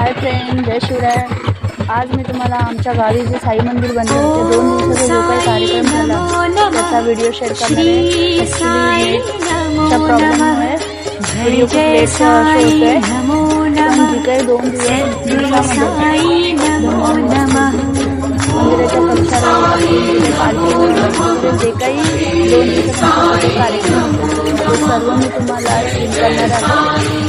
hi friend जय शिवराय आज मैं तुम्हाला आमच्या गावी जे साई मंदिर बनवलं ते दोन दिवसाचा जो काही कार्यक्रम झाला त्याचा व्हिडिओ शेअर करणार आहे व्हिडिओ खूप लेट शो पण जे काही दोन दिवस मंदिराच्या जे काही दोन दिवसाचा कार्यक्रम सर्व मी तुम्हाला शेअर करणार आहे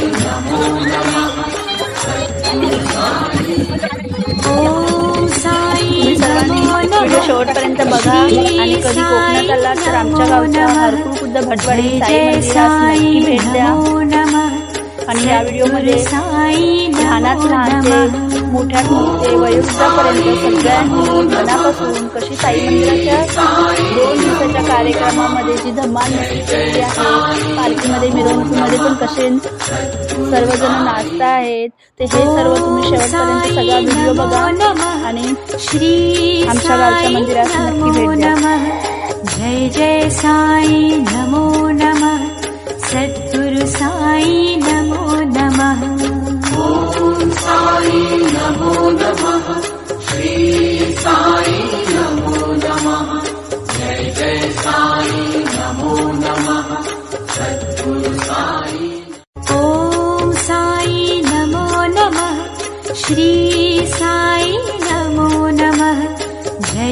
आणि कधी कोकणात आला तर आमच्या गावच्या हरकुळ खुद्द भटवाडी साई मंदिरास भेट द्या आणि या व्हिडिओ व्हिडिओमध्ये लहानात लहान मोठ्यांनी ते वयोवृद्धापर्यंत सगळ्यांनी मनापासून कशी साई मंदिराच्या दोन दिवसाच्या कार्यक्रमामध्ये जी धमाल आहे पालखीमध्ये मिरवणुकीमध्ये पण कसे सर्वजण नाचता आहेत ते हे सर्व तुम्ही शेवटपर्यंत सगळा व्हिडिओ बघा आणि श्री आमच्या गावच्या मंदिरात नक्की भेट द्या जय जय साई नमो नमः सत श्री साई नमो नमः जय जय साई नमो नमः सद्गुरु साई ॐ साई नमो नमः श्री साई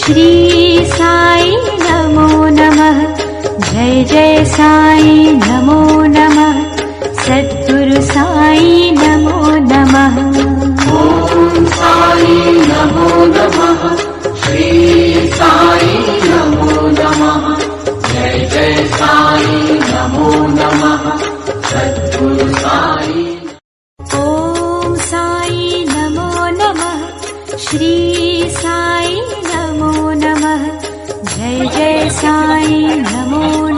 श्री साई नमो नमः जय जय साई नमो नमः सद्गुरु साई नमो नमः साई नमो नमः श्री नमो नमः जय जय साई नमो नमः सद्गुरु साई ॐ सा नमो नमः श्री साई जय जय साई नमो